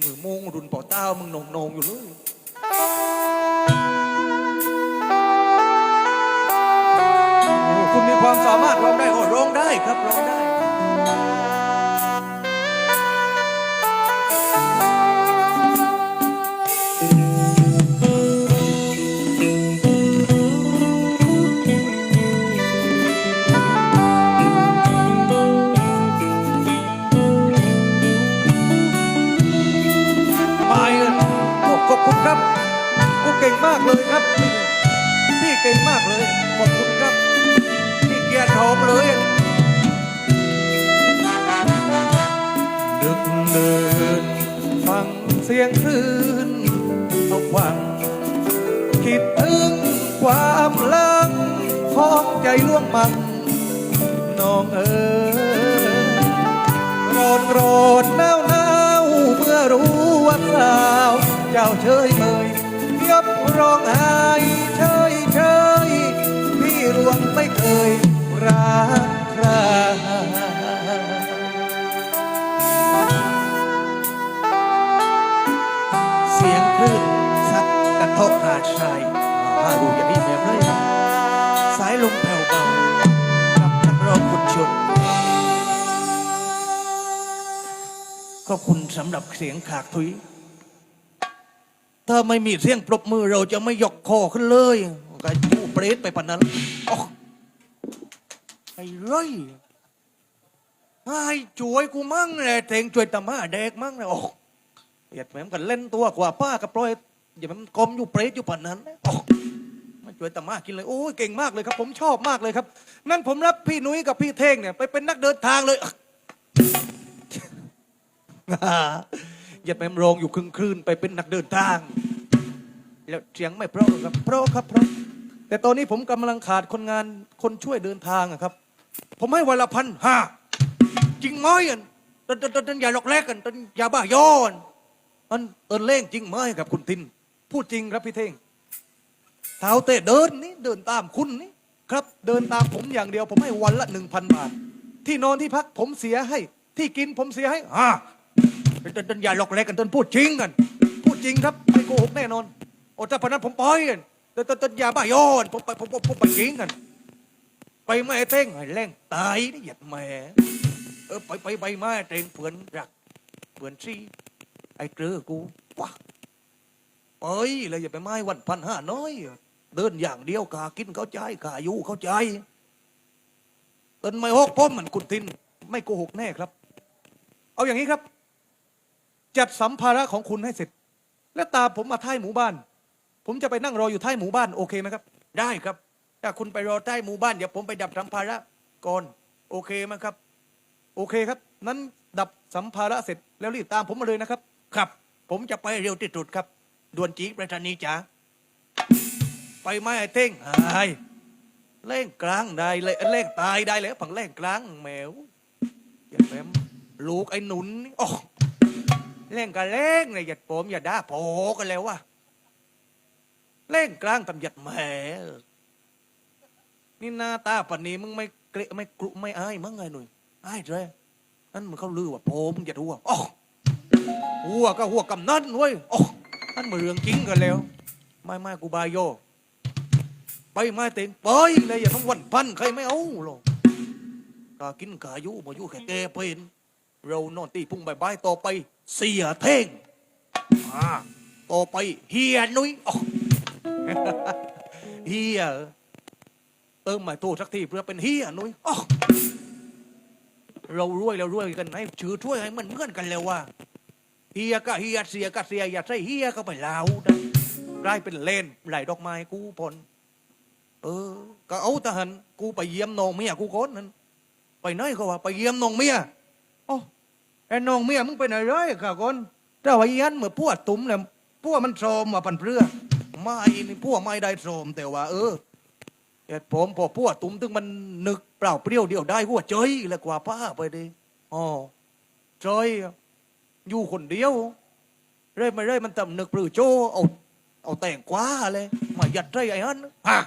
มือโมงรุนเป่าเต้ามึงนงนงอยู่เลยคุณมีความสามารถร้องได้โอ้ร้องได้ครับร้องได้ มากเลยครับพี่เก่งมากเลยขอบคุณครับพี่เกียรติหอมเลยดึกเดินฟังเสียงคลื่นตกวัง คิดถึงความลังของใจล่วงมันน้องเอ๋ยร้อนร้อนหนาวหนาวเมื่อรู้ว่าสาว เจ้าเฉยเมย ร้องไห้เฉยเฉยพี่รวงไม่เคยรักใครเสียงคลื่นซัดกระทบหาดทรายมาดูอย่าพี่แม่เลยสายลมแผ่วเบากับนักร้องคนชนขอบคุณสำหรับเสียงขากทุย ถ้าไม่มีเสียงปรบมือเราจะไม่ยกคอขึ้นเลยก็จูเปรตไปปานนั้นอ๊อไอ้ไรไอ้ช่วยกูมั่งเลยเทงช่วยตามาแดกมั่งเลยโอ้อย่าแหมมกันเล่นตัวกว่าป้ากับปล่อยอย่าแหมมกลมอยู่เปรตอยู่ปานนั้นโอ้มาช่วยตามากินเลยโอ้ยเก่งมากเลยครับ ผมชอบมากเลยครับนั่นผมรับพี่นุ้ยกับพี่เท่งเนี่ยไปเป็นนักเดินทางเลย อย่าไปโรงอยู่ครึ่งคลื่นไปเป็นนักเดินทาง แล้วเสียงไม่เพราะหรอกครับเพราะครับเพราะแต่ตอนนี้ผมกำลังขาดคนงานคนช่วยเดินทางอะครับ ผมให้วันละพันห้าจริงไหมอันตันตันตันตันอย่าหลอกแลกกันตันอย่าบ้าย้อนอันเอินเล่งจริงไหมครับคุณทิน พูดจริงครับพี่เท่งเท้าเตะเดินนี่เดินตามคุณนี่ครับเดินตามผมอย่างเดียว ผมให้วันละหนึ่งพันบาท ที่นอนที่พักผมเสียให้ ที่กินผมเสียให้อ่า ต้นต้นอย่าหลอกแลกกันต้นพูดจริงกัน พูดจริงครับไม่โกหกแน่นอนโอ้ถ้าพนันผมปล่อยกันต้นต้นต้นอย่าบ้าย้อนผมไปผมผมผมไปจริงกัน ไปไม่เต้งให้แรงตายนี่หยัดแหม่เออไปไปไปมาเต้งเผื่อนรักเผื่อนซีไอ้เกลือกูว้าไปเลยอย่าไปไม้วันพันห้าน้อยเดินอย่างเดียวกากินเข้าใจกาอยู่เข้าใจต้นไม่หกพ้มเหมือนคุณทิน ไม่โกหกแน่ครับ เอาอย่างนี้ครับ จัดสัมภาระของคุณให้เสร็จ และตามผมมาท้ายหมู่บ้าน ผมจะไปนั่งรออยู่ท้ายหมู่บ้านโอเคไหมครับ ได้ครับ ถ้าคุณไปรอใต้หมู่บ้านเดี๋ยวผมไปดับสัมภาระก่อนโอเคไหมครับ โอเคครับ นั้นดับสัมภาระเสร็จแล้วรีบตามผมมาเลยนะครับ ครับ ผมจะไปเร็วที่สุดครับด่วนจีประธานีจ๋าไปไหมไอ้เท่งไอ้เล่งกลางได้เลยเล่งตายได้เลยผังเล่งกลางแมวอย่าแปมลูกไอ้หนุนนี่โอ้ เล่นกันเล่นเลยหยัดผมอย่าด่าโผกันแล้ววะเล่นกลางตำหยัดแหมนี่หน้าตาปันนี้มึงไม่เกรไม่กลุไม่อายมั้งไงหนุ่ยอายเลยนั่นมึงเขาลือว่าโผมึงจะหัวอ๋อหัวก็หัวกำนันเว้ยอ๋อนั่นมันเรื่องจริงกันแล้ว ไม่ไม่กูบายโยไปไม่เต็งไปเลยอย่าต้องวันพันใครไม่เอาหรอกกากินกายุมายุแค่แกเป็นเรานอนตีพุ่งใบใบายต่อไป เสียเท่งอ่าต่อไปเฮียนุ้ยอ๋อเฮียเติมหมายโทษสักทีเพื่อเป็นเฮียนุ้ยอ๋อเรารวยเรารวยกันให้ชื่อถ้วยให้มันเหมือนกันแล้วว่าเฮียก็เฮียเสียก็เสียอย่าใช่เฮียก็ไปลาวนะกลายเป็นเลนไหลดอกไม้กูพลเออ ก็เอาทหารกูไปเยี่ยมน้องเมียกูคนนั้นไปไหนเขาว่าไปเยี่ยมน้องเมียโอ้ ไอ้น้องเมียมึงไปไหนเลยค่ะคนเจ้าไอ้ยันเมื่อพวดตุ้มเนี่ยพวกมันโทรมมาพันเพื่อไม่นี่พวกไม่ได้โทรมแต่ว่า เออเหตุผมพอพวดตุ้มถึงมันนึกเปล่าเปรี้ยวเดียวได้หัวเจยเลยกว่าป้าไปดิอ๋อเจยอยู่คนเดียว เรื่อยมาเรื่อยมันตำนึกปรือโจเอาเอาแต่งกว้าเลยมายัดใจไอ้ฮันฮะ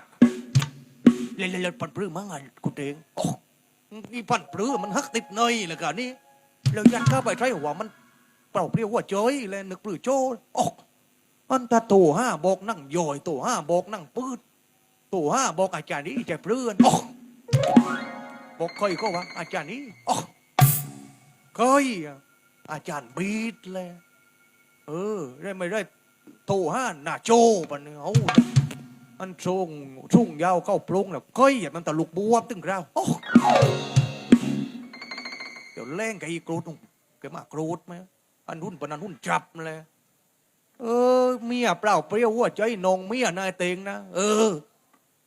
เล่นเล่นเล่นปันปลื้มมั้งไงกูเองโอ้นี่ปั่นปลื้มมันฮักติดเนยเลยกันนี่ แล้วยัดเข้าไปใช่หัวมันเปล่าเปรี้ยวหัวเจยเลยนึกปลื้อโจ้ออกอันตาตัวห้าบอกนั่งโยอยตัวห้าบอกนั่งปืดตัวห้าบอกอาจารย์นี้ใจเปลื้อนออกบอกเคยก็ว่า อาจารย์นี้ออกเคยอาจารย์บีดเลยเออได้ไม่ได้โตห้าหน้าโจปันเนี่ยเอาอันช่งช่งยาวเข้าปรุงแล้วก้อยมันตะลุกบวบตึงเราโอ้ เดี๋ยวแรงกับอีกรูดนุ่งแกมากรูดไหมอันหุ่นปนันหุ่นจับเลยเออเมียเปล่าเปรี้ยวหัวใจนองเมียนายเตงนะเออ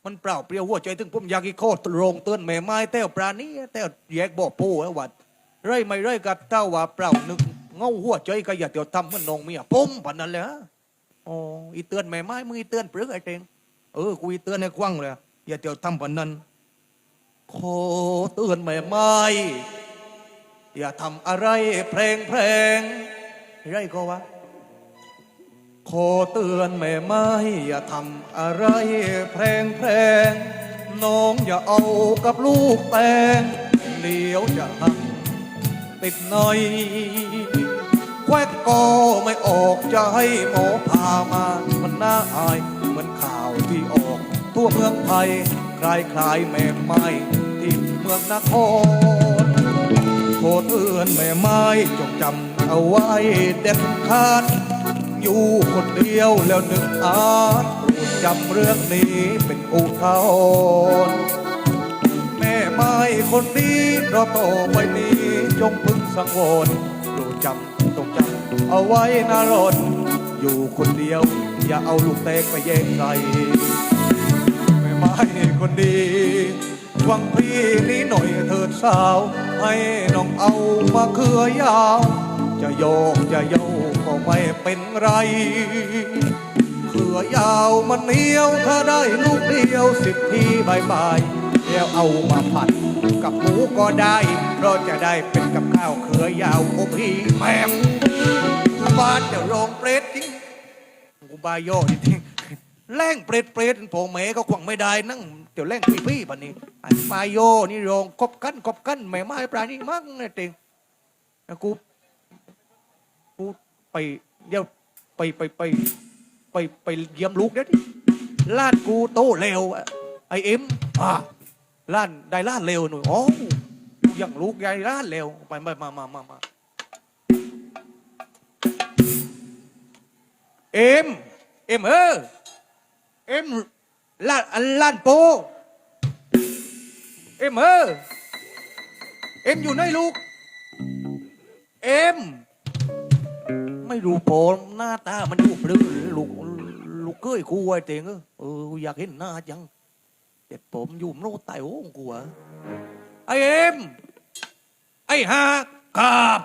มันเปล่าเปรี้ยวหัวใจถึงผมอยากอีโคตรโรงเตือนแม่ไม้แต้วปรานี้แต้วแยกบ่อปูไอ้วัดไรไม่ไรกับเต้าว่าเปล่าหนึกเงาหัวใจก็อย่าเตียวทำเหมันนองเมียปุ้มปนันเลยฮะอ๋ออีเตือนแม่ไม้มึงอีเตือนเปลือกไอ้เตงเออกูอีเตือนให้ควังเลยอย่าเตียวทำปันนั้นขอเตือนแม่ไม้ อย่าทำอะไรเพลงเพลงไรก็วะขอเตือนแม่ไม้อย่าทำอะไรเพลงเพลงน้องอย่าเอากับลูกแตงเดี๋ยวจะหักติดหน่อยแควกก็ไม่ออกจะให้หมอพามา มันน่าอายเหมือนข่าวที่ออก ทั่วเมืองไทยคลายคลายแม่ไม้ที่เมืองนคร โทษเตือนแม่ไม้จงจำเอาไว้เด็ดขาด อยู่คนเดียวแล้วนึกอาจโปรดจำเรื่องนี้เป็นอุทาหรณ์แม่ไม้คนนี้เราต่อไปนี้จงพึงสังวรโปรดจำต้องจำเอาไว้นะรนอยู่คนเดียว อย่าเอาลูกเตกไปแย่งใครแม่ไม้คนดีหวังพี่นี้หน่อยเถิดสาว ให้น้องเอามาเคือยาว จะโยกจะโยกก็ไม่เป็นไรเขือยาวมันเหนียวถ้าได้ลูกเดียวสิบทีบายบายแล้วเอามาผัดกับหมูก็ได้เพราะจะได้เป็นกับข้าวเขือยาวโอพี่แม่มบ้านเดี๋ยวโรงเปรตจริงกูบายโย่จริงแรงเปรตเปรตผมแม่ก็ควังไม่ได้นั่ง ดี๋ยวแรงพี่พี่ปะนี่ไอ้บาโยนี่โรงกบกันกบกันแม่ไม้ปลานี่มั่งเนี่ยเต็งกูกูไปเดี๋ยวไปไปไปไปไปเยี่ยมลูกเดี๋ยวนี้ลานกูโตเร็วอะไอเอ็มอ่าล้านได้ล้านเร็วหนูอ๋อกูยังลูกยายล้านเร็วไปมามามามามาเอ็มเอ็มเออเอ็ม ลานอันลานโป เอ็มเออเอ็มอยู่ไหนลูก เอ็ม ไม่รู้โปมหน้าตามันอยู่ปลื้ลูกลูกเก้ยกูไอ้เตงเออเอออยากเห็นหน้าจังเด็ดผมอยู่โน่ไตโอ้งกูอะไอเอ็ม ไอฮากราบ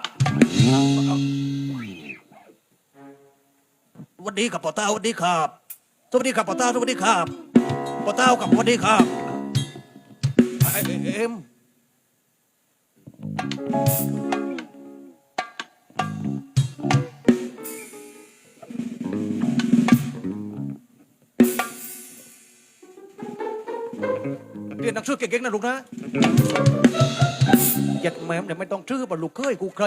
สวัสดีครับพ่อตาสวัสดีครับสวัสดีครับพ่อตาสวัสดีครับ พ่อตากับสวัสดีครับไอ้เอ็มเรียนหนังสือเก่งๆนะลูกนะยัดแม่มเดี๋ยวไม่ต้องชื่อป่ะลูกเคยกูใคร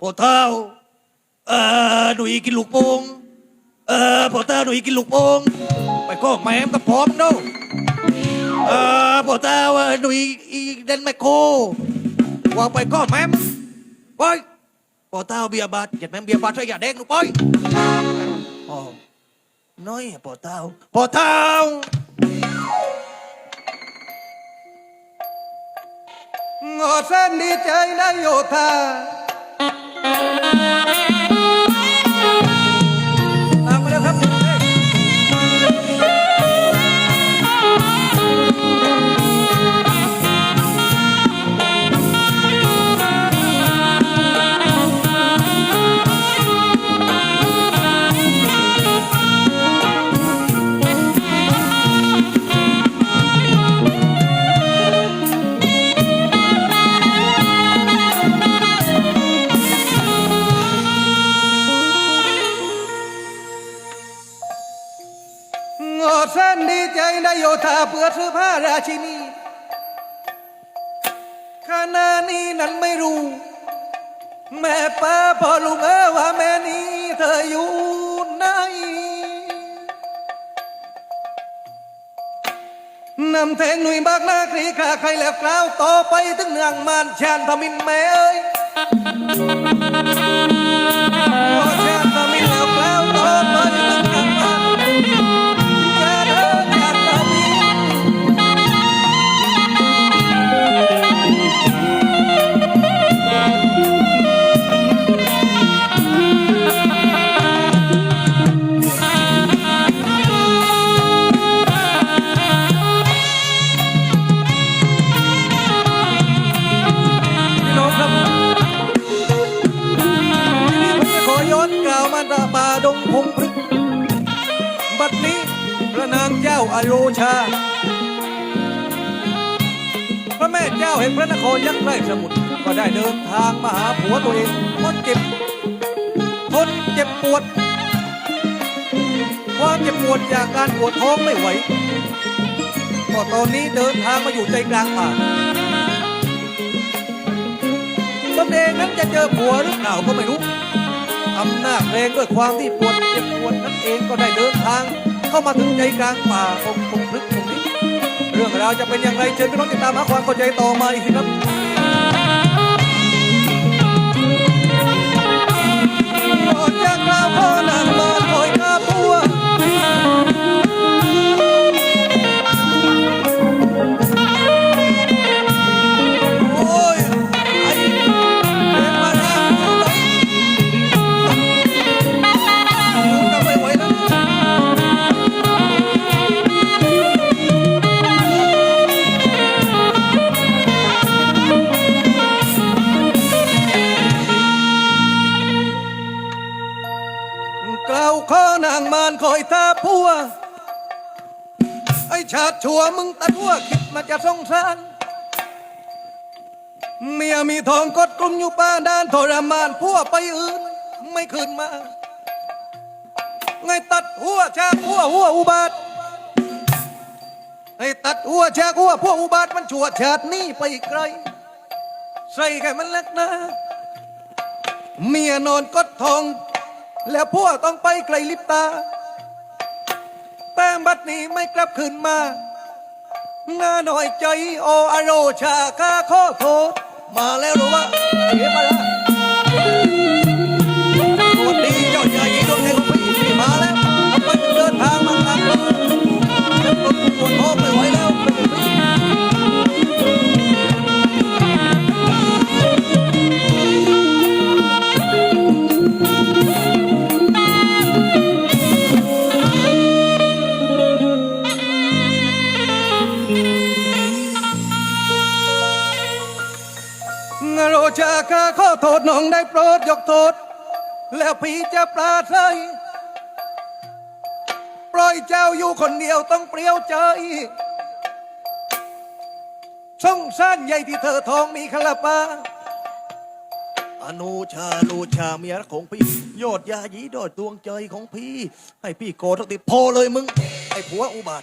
พ่อเท้าเออหนูอีกินลูกโป่งเออพ่อเท้าหนูอีกินลูกโป่ง ไปก็แม่มกับพร้อมเนาะเออพอเท้าเออหนูอีเดนไมโครว่าไปก็แม่มไปพอเท้าเบียบาทยัดแม่มเบียบาทใส่ยาแดงหนูไปอ๋อน้อยพอเท้าพอเท้างอเส้นดีใจนะโยธา อเส้นดีใจนะโยธาเพื่อซื้อผ้าราชินีขณะนี้นั้นไม่รู้ แม่ป้าพอลุงเออว่าแม่นี้เธออยู่ไหนนำแทงหนุ่ยบากนากรีกาใครแล้วกล่าวต่อไปถึงเนืองมานชานทมินแม่เอ้ย อาโยชา พระแม่เจ้าแห่งพระนครยักษ์ไร่สมุทรก็ได้เดินทางมาหาผัวตัวเองทนเจ็บทนเจ็บปวด ความเจ็บปวดจากการปวดท้องไม่ไหวก็ตอนนี้เดินทางมาอยู่ใจกลางป่าตนเองนั้นจะเจอผัวหรือเปล่าก็ไม่รู้อำนาจแรงด้วยความที่ปวดเจ็บปวดนั้นเองก็ได้เดินทาง เข้ามาถึงใจกลางป่าคงคงพลึกคงนี้เรื่องราวจะเป็นอย่างไรเชิญพี่น้องติดตามหาความเข้าใจต่อมาอีกทีครับ ชาติชัวมึงตัดหัวคิดมาจะสงสารเมียมีทองกดกลุ่มอยู่ป้าด้านทรมานพัวไปอื่นไม่คืนมาไงตัดหัวชากหัวหัวอุบาทไอ้ตัดหัวชากหัวพวกอุบาทมันชั่วชาตินี้ไปไกล ใส่แค่มันเล็กนะเมียนอนกดทอง แล้วพวกต้องไปไกลลิบตา แต่บัดนี้ไม่กลับคืนมางาหน่อยใจโออโรชาคาขอโทษ มาแล้วหรือว่าเอ๋มาแล้ว โทษน้องได้โปรดยกโทษ แล้วพี่จะปราศัยปล่อยเจ้าอยู่คนเดียวต้องเปลี่ยวใจสงสารใหญ่ที่เธอท้องมีคลาปาอนุชาอนุชาเมียรักของพี่ ยอดยาหยีดอดดวงใจของพี่ ให้พี่โกรธทักทีพอเลยมึง ไอ้ผัวอุบาท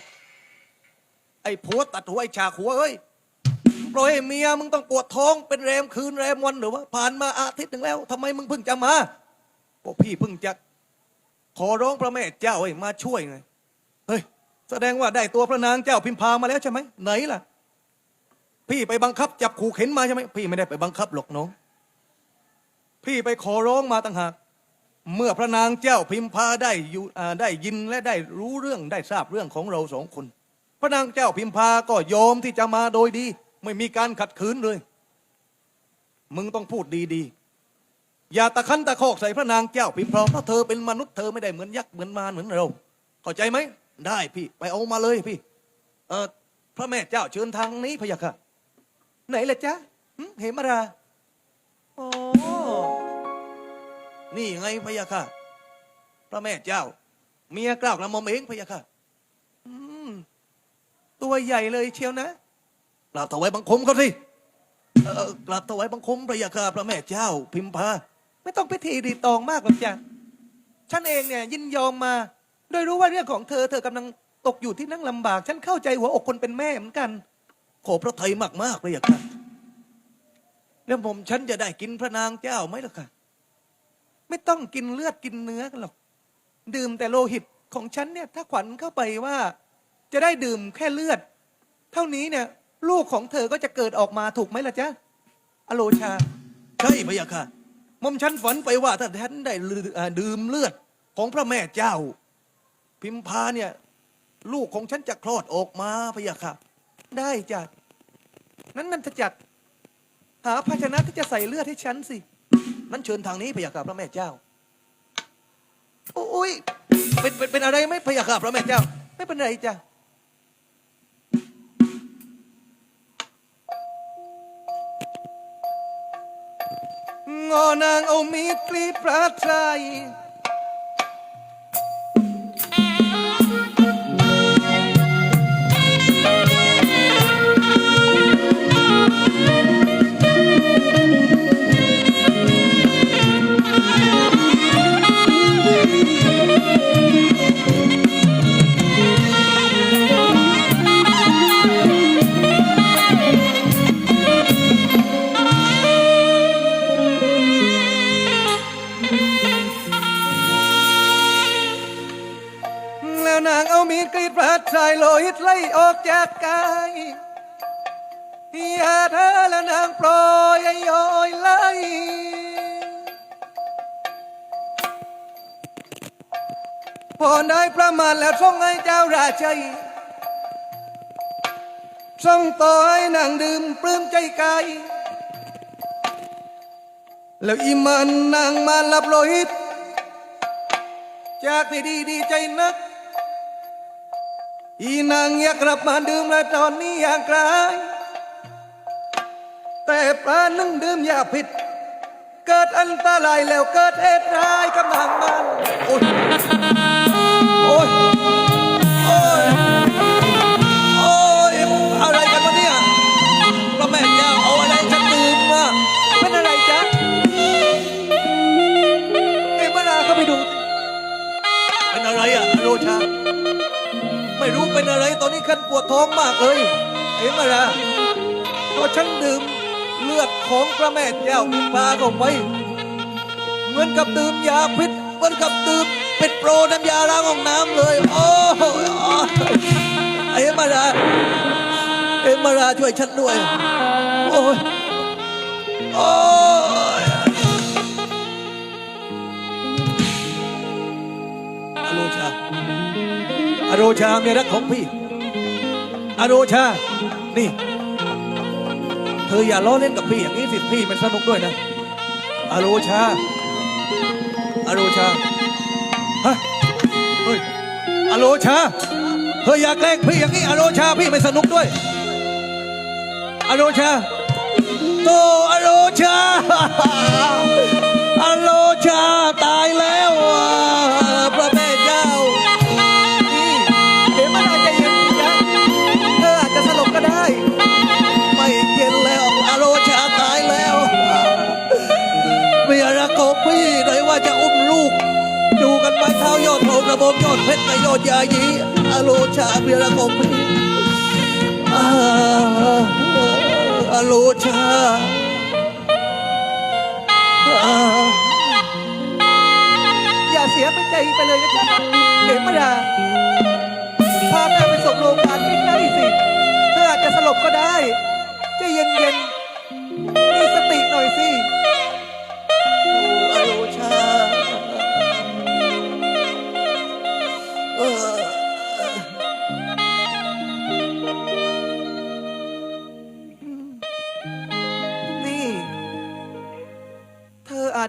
ไอ้ผัวตัดหัวไอ้ชาหัวเอ้ย ปล่อยให้เมียมึงต้องปวดท้องเป็นแรมคืนแรมวันหรือว่าผ่านมาอาทิตย์หนึ่งแล้วทำไมมึงเพิ่งจะมาก็พี่เพิ่งจะขอร้องพระแม่เจ้าให้มาช่วยไงเฮ้ยแสดงว่าได้ตัวพระนางเจ้าพิมพามาแล้วใช่ไหมไหนล่ะ พี่ไปบังคับจับขู่เข็นมาใช่ไหมพี่ไม่ได้ไปบังคับหรอกน้อง พี่ไปขอร้องมาต่างหากเมื่อพระนางเจ้าพิมพาได้อยู่ได้ยินและได้รู้เรื่องได้ทราบเรื่องของเราสองคน พระนางเจ้าพิมพาก็ยอมที่จะมาโดยดี ไม่มีการขัดขืนเลย มึงต้องพูดดีๆ อย่าตะคันตะคอกใส่พระนางเจ้าพิมพาเพราะเธอเป็นมนุษย์เธอไม่ได้เหมือนยักษ์เหมือนมารเหมือนเรา เข้าใจไหม ได้พี่ ไปเอามาเลยพี่ เออพระแม่เจ้าเชิญทางนี้พะยะค่ะ ไหนล่ะจ๊ะหึเหมราอ๋อนี่ไงพะยะค่ะ พระแม่เจ้า เมียกล่าวกระหม่อมเองพะยะค่ะอืมตัวใหญ่เลยเชียวนะ กราบถวายบังคมเขาสิเออกราบถวายบังคมพระยาค่ะพระแม่เจ้า พิมพาไม่ต้องพิธีรีตองมากหรอกจ้ะฉันเองเนี่ยยินยอมมา โดยรู้ว่าเรื่องของเธอเธอกำลังตกอยู่ที่นั่งลำบาก ฉันเข้าใจหัวอกคนเป็นแม่เหมือนกัน ขอพระไทยมากๆพระยาค่ะแล้วผมฉันจะได้กินพระนางเจ้าไหมล่ะค่ะ ไม่ต้องกินเลือดกินเนื้อกันหรอก ดื่มแต่โลหิตของฉันเนี่ย ถ้าขวัญเข้าไปว่า จะได้ดื่มแค่เลือด เท่านี้เนี่ย ลูกของเธอก็จะเกิดออกมาถูกไหมล่ะจ๊ะอโลชา ใช่พะยะค่ะหมอมฉันฝันไปว่าถ้าฉันได้ลือ่าดื่มเลือดของพระแม่เจ้า พิมพาเนี่ย ลูกของฉันจะคลอดออกมาพะยะค่ะ ได้จ้ะนั้นนันทจักรหาภาชนะที่จะใส่เลือดให้ฉันสินั้นเชิญทางนี้พะยะค่ะพระแม่เจ้าโอ้ยเป็นเป็นเป็นอะไรไหมพะยะค่ะพระแม่เจ้า ไม่เป็นไรจ้ะ งอนางเอามีดกรีดพระไทย แล้วนางเอามีดกรีดพระไทยโลหิตไหลออกจากกายอย่าเธอและนางปล่อยย้อยไหลพอได้ประมาณแล้วทรงให้เจ้าราชัยทรงต่อให้นางดื่มปลื้มใจกายแล้วอีมันนางมาลับโลหิตจากที่ดีดีใจนัก อีนางอยากกลับมาดื่มและตอนนี้อยากไกลแต่ปลานึ่งดื่มยาผิด เกิดอันตรายแล้วเกิดเหตุร้ายกับนางมันโอ้ย เห็นไหมล่ะพอฉันดื่มเลือดของพระแม่เจ้าพิมพาเข้าไปเหมือนกับดื่มยาพิษเหมือนกับดื่มเป็ดโปรน้ำยาล้างห้องน้ำเลย โอ้ยโอ้ยเอ็มมาล่ะเอ็มมาล่ะช่วยฉันด้วย โอ้ยโอ้ยอโลชาอโรชาเมียรักของพี่อโรชา นี่ เธออย่าล้อเล่นกับพี่อย่างนี้สิพี่มันสนุกด้วยนะอโรชาอโรชาฮะเฮ้ยอโรชาเธออย่าแกล้งพี่อย่างนี้อโรชาพี่ไม่สนุกด้วยอโรชาโตอโรชาอโร รักของพี่อาลูชาอย่าเสียเป็นใจไปเลยนะจ๊ะเห็นมาดาพาแม่ไปส่งโรงพยาบาลใกล้สิเธออาจจะสลบก็ได้ใจเย็นๆ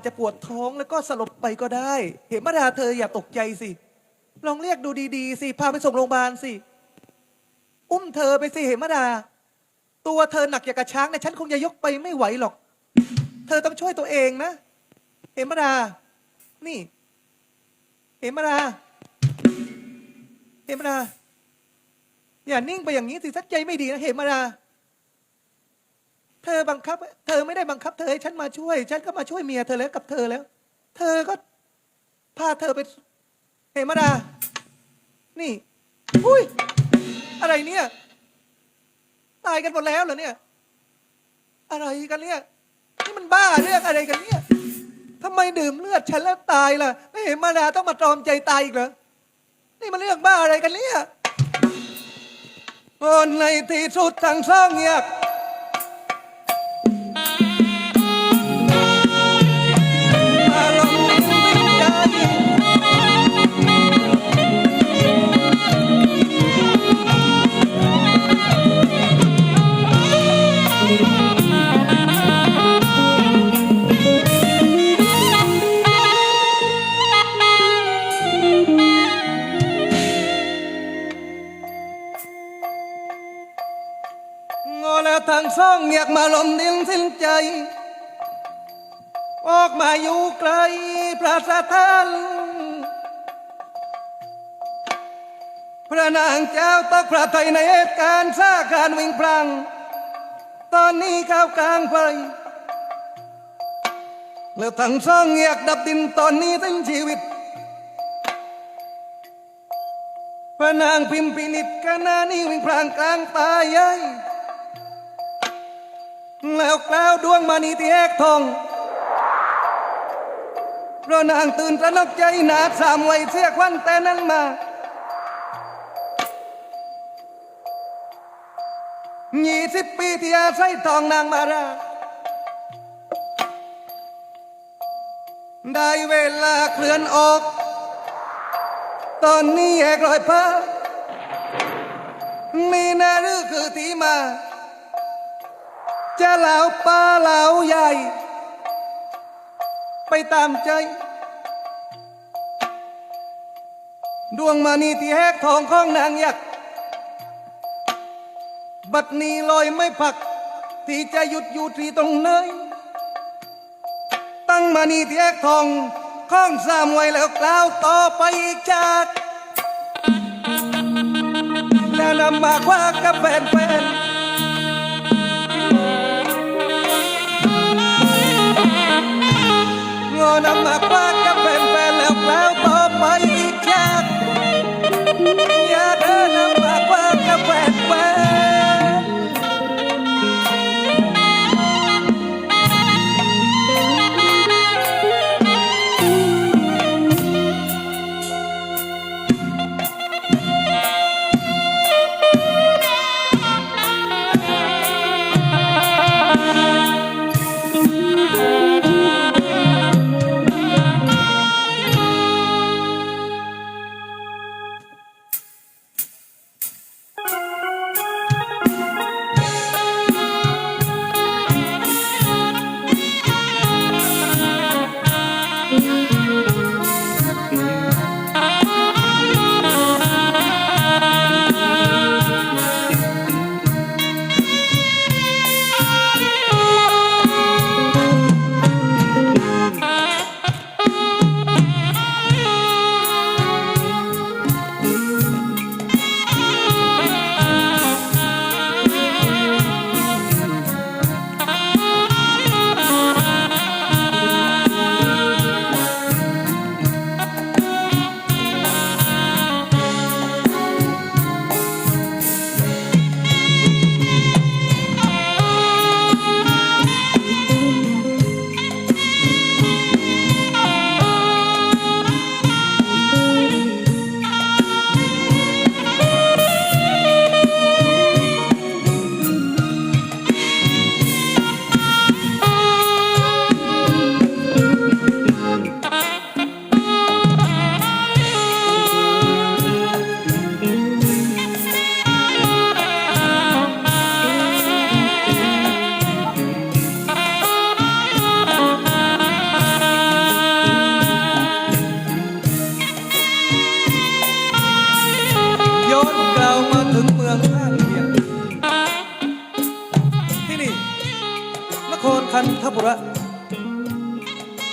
จจะปวดท้องแล้วก็สลบไปก็ได้ เห็นมาดาเธออย่าตกใจสิ ลองเรียกดูดีๆสิ พาไปส่งโรงพยาบาลสิ อุ้มเธอไปสิเหมมาดา ตัวเธอหนักอย่างกระช้างเนี่ยฉันคงจะยกไปไม่ไหวหรอก เธอต้องช่วยตัวเองนะ เหมมาดา นี่ เหมมาดา เหมมาดา อย่านิ่งไปอย่างนี้สิสักใจไม่ดีนะเหมมาดา เธอบังคับ เธอไม่ได้บังคับ เธอให้ฉันมาช่วย ฉันก็มาช่วยเมียเธอแล้วกับเธอแล้ว เธอก็พาเธอไปเฮมาดา นี่ อุ้ย อะไรเนี่ย ตายกันหมดแล้วเหรอเนี่ย อะไรกันเนี่ย นี่มันบ้าเรื่องอะไรกันเนี่ยทำไมดื่มเลือดฉันแล้วตายล่ะ ไม่เห็นมาดาต้องมาตรอมใจตายอีกเหรอ นี่มันเรื่องบ้าอะไรกันเนี่ยโอ้ในที่สุดทั้งสองแยก ใจ ออกมาอยู่ไกลพระสถานพระนางเจ้าตกพระไทยในเหตุการณ์ซาการวิ่งพลัง ตอนนี้ข้าวกลางไฟแล้วทั้งซ่องอยากดับดินตอนนี้ทั้งชีวิต พระนางพิมพินิจกนานี้วิ่งพลางกลางป่าใหญ่ แล้วกล่าวดวงมณีที่แหกทองเพราะนางตื่นตระหนกใจหนาสามไว้เสียควันแต่นั้นมา ยี่สิบปีที่อาศัยทองนางมาราได้เวลาเคลื่อนออก ตอนนี้แอกรอยผ้ามีนารือคือที่มา จะเหลาป้าเหลาใหญ่ ไปตามใจ ดวงมานีที่แหกทองของนางยักษ์บัดนี้ลอยไม่พัก ที่จะหยุดอยู่ที่ตรงไหนตั้งมานีที่แหกทองข้องสามไว้แล้วกล่าวต่อไปอีกจากแล้วนำมาคว้ากับแฟนแฟนงอ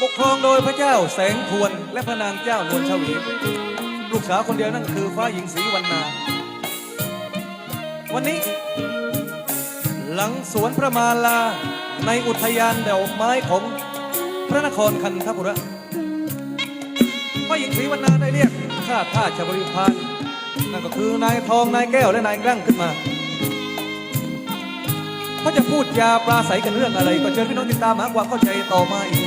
ปกครองโดยพระเจ้าแสงทวนและพระนางเจ้านวลชวีลูกสาวคนเดียวนั่นคือฟ้าหญิงศรีวรรณา วันนี้ หลังสวนพระมาลาในอุทยานดอกไม้ของพระนครคันธบุระฟ้าหญิงศรีวรรณาได้เรียกข้าท่าชบริพารนั่นก็คือนายทองนายแก้วและนายกลั่งขึ้นมาเขาจะพูดยาปราศัยกันเรื่องอะไร ก็เชิญพี่น้องติดตามหาความเข้าใจต่อมาอีก